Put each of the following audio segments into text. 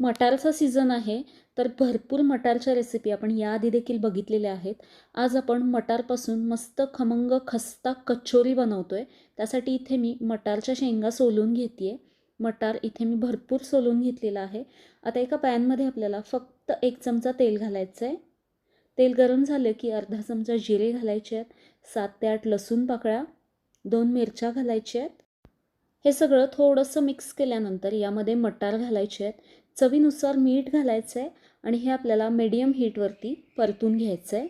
मटारचा season आहे तर भरपूर मटारच्या रेसिपी आपण याआधी देखील बघितलेल्या आहेत. आज आपण मटारपासून मस्त खमंग खस्ता कचोरी बनवतो आहे त्यासाठी इथे मी मटारच्या शेंगा सोलून घेते आहे मटार इथे मी भरपूर सोलून घेतलेला आहे. आता एका पॅनमध्ये आपल्याला फक्त एक चमचा तेल घालायचं आहे तेल गरम झालं की अर्धा चमचा जिरे घालायचे आहेत. सात ते आठ लसूण पाकळ्या दोन मिरच्या घालायच्या आहेत. हे सगळं थोडंसं मिक्स केल्यानंतर यामध्ये मटार घालायचे आहेत. चवीनुसार मीठ घालायचं आहे आणि हे आपल्याला मीडियम हीटवरती परतून घ्यायचं आहे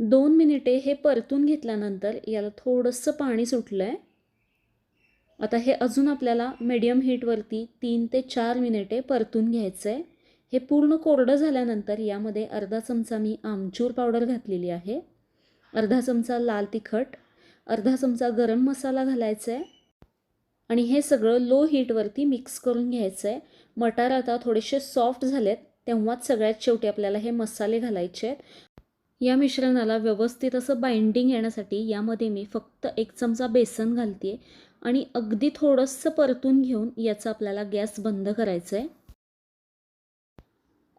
दोन मिनिटे हे परतून घेतल्यानंतर याला थोडंसं पाणी सुटलं आहे आता हे अजून आपल्याला मीडियम हीटवरती तीन ते चार मिनिटे परतून घ्यायचं आहे हे पूर्ण कोरडं झाल्यानंतर यामध्ये अर्धा चमचा मी आमचूर पावडर घातलेली आहे. अर्धा चमचा लाल तिखट अर्धा चमचा गरम मसाला घालायचा आहे आणि हे सगळं लो हीटवरती मिक्स करून घ्यायचं आहे मटार आता थोडेसे सॉफ्ट झालेत तेव्हाच सगळ्यात शेवटी आपल्याला हे मसाले घालायचे आहेत. या मिश्रणाला व्यवस्थित असं बाइंडिंग येण्यासाठी यामध्ये मी फक्त एक चमचा बेसन घालते आणि अगदी थोडंसं परतून घेऊन याचा आपल्याला गॅस बंद करायचं आहे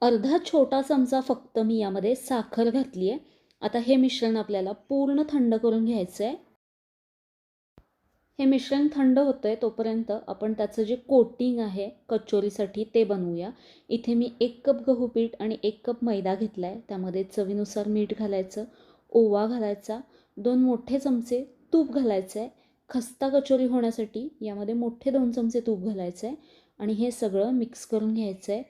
अर्धा छोटा चमचा फक्त मी यामध्ये साखर घातली आहे आता हे मिश्रण आपल्याला पूर्ण थंड करून घ्यायचं आहे हे मिश्रण थंड होतं आहे तोपर्यंत आपण त्याचं जे कोटिंग आहे कचोरीसाठी ते बनवूया. इथे मी एक कप गहू पीठ आणि एक कप मैदा घेतला आहे त्यामध्ये चवीनुसार मीठ घालायचं ओवा घालायचा दोन मोठे चमचे तूप घालायचं आहे खस्ता कचोरी होण्यासाठी यामध्ये मोठे दोन चमचे तूप घालायचं आहे आणि हे सगळं मिक्स करून घ्यायचं आहे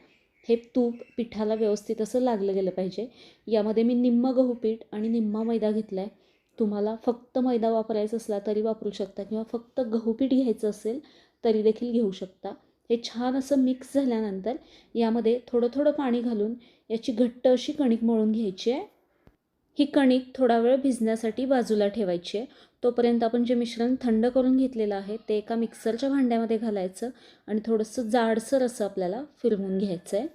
हे तूप पिठाला व्यवस्थित असं लागलं गेलं पाहिजे. यामध्ये मी निम्म गहू पीठ आणि निम्मा मैदा घेतला आहे तुम्हाला फक्त मैदा वापरायचा असला तरी वापरू शकता किंवा फक्त गहू पीठ घ्यायचं असेल तरी देखील घेऊ शकता. हे छान असं मिक्स झाल्यानंतर यामध्ये थोडं थोडं पाणी घालून याची घट्ट अशी कणिक मळून घ्यायची आहे. ही कणिक थोडा वेळ भिजण्यासाठी बाजूला ठेवायची आहे. तोपर्यंत आपण जे मिश्रण थंड करून घेतलेलं आहे ते एका मिक्सरच्या भांड्यामध्ये घालायचं आणि थोडंसं जाडसर असं आपल्याला फिरवून घ्यायचं आहे.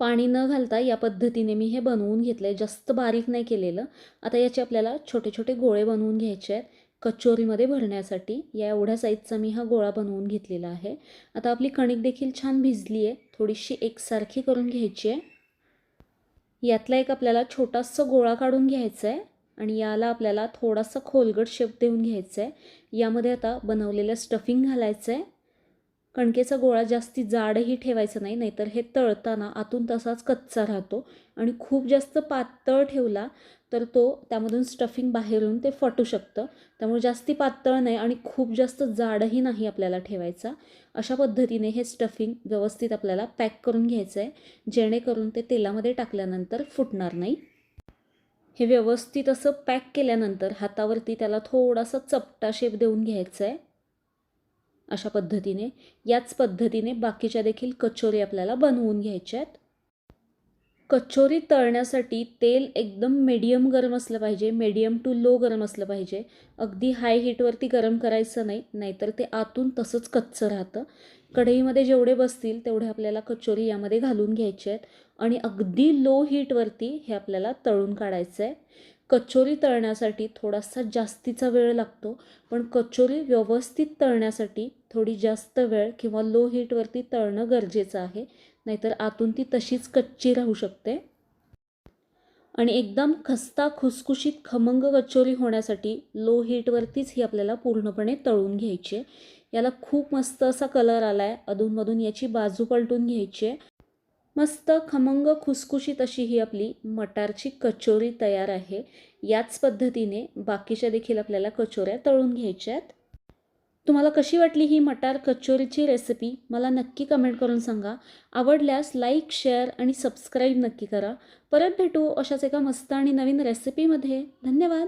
पाणी न घालता या पद्धतीने मी हे बनवून घेतलं आहे जास्त बारीक नाही केलेलं. आता याचे आपल्याला छोटे छोटे गोळे बनवून घ्यायचे आहेत. कचोरीमध्ये भरण्यासाठी या एवढ्या साईजचा मी हा गोळा बनवून घेतलेला आहे. आता आपली कणिक देखील छान भिजली आहे. थोडीशी एकसारखी करून घ्यायची आहे. यातला एक आपल्याला छोटासा गोळा काढून घ्यायचा आहे आणि याला आपल्याला थोडासा खोलगट शेप देऊन घ्यायचा आहे. यामध्ये आता बनवलेलं स्टफिंग घालायचं आहे. कणकेचा गोळा जास्ती जाडही ठेवायचा नाही नाहीतर हे तळताना आतून तसाच कच्चा राहतो. आणि खूप जास्त पातळ ठेवला तर तो त्यामधून स्टफिंग बाहेरून ते फटू शकतं. त्यामुळे जास्ती पातळ नाही आणि खूप जास्त जाडही नाही आपल्याला ठेवायचा. अशा पद्धतीने हे स्टफिंग व्यवस्थित आपल्याला पॅक करून घ्यायचं आहे जेणेकरून ते तेलामध्ये टाकल्यानंतर फुटणार नाही. हे व्यवस्थित असं पॅक केल्यानंतर हातावरती त्याला थोडासा चपटा शेप देऊन घ्यायचा आहे अशा पद्धतीने. याच पद्धतीने बाकीच्या देखील कचोरी आपल्याला बनवून घ्यायच्या आहेत. कचोरी तळण्यासाठी तेल एकदम मीडियम गरम असलं पाहिजे मीडियम टू लो गरम असलं पाहिजे. अगदी हाय हीटवरती गरम करायचं नाही नाहीतर ते आतून तसंच कच्चं राहतं. कढईमध्ये जेवढे बसतील तेवढे आपल्याला कचोरी यामध्ये घालून घ्यायचे आहेत. आणि अगदी लो हीटवरती हे आपल्याला तळून काढायचं आहे. कचोरी तळण्यासाठी थोडासा जास्तीचा वेळ लागतो पण कचोरी व्यवस्थित तळण्यासाठी थोडी जास्त वेळ किंवा लो हीटवरती तळणं गरजेचं आहे नाहीतर आतून ती तशीच कच्ची राहू शकते. आणि एकदम खस्ता खुसखुशीत खमंग कचोरी होण्यासाठी लो हीटवरतीच ही आपल्याला पूर्णपणे तळून घ्यायची आहे. याला खूप मस्त असा कलर आला आहे अधूनमधून याची बाजू पलटून घ्यायची आहे. मस्त खमंग खुसखुशीत अशी ही आपली मटारची कचोरी तयार आहे. याच पद्धतीने बाकीच्या देखील आपल्याला कचोऱ्या तळून घ्यायच्या आहेत. तुम्हाला कशी वाटली ही मटार कचोरीची रेसिपी मला नक्की कमेंट करून सांगा. आवडल्यास लाईक शेअर आणि सबस्क्राईब नक्की करा. परत भेटू अशाच एका मस्त आणि नवीन रेसिपीमध्ये धन्यवाद!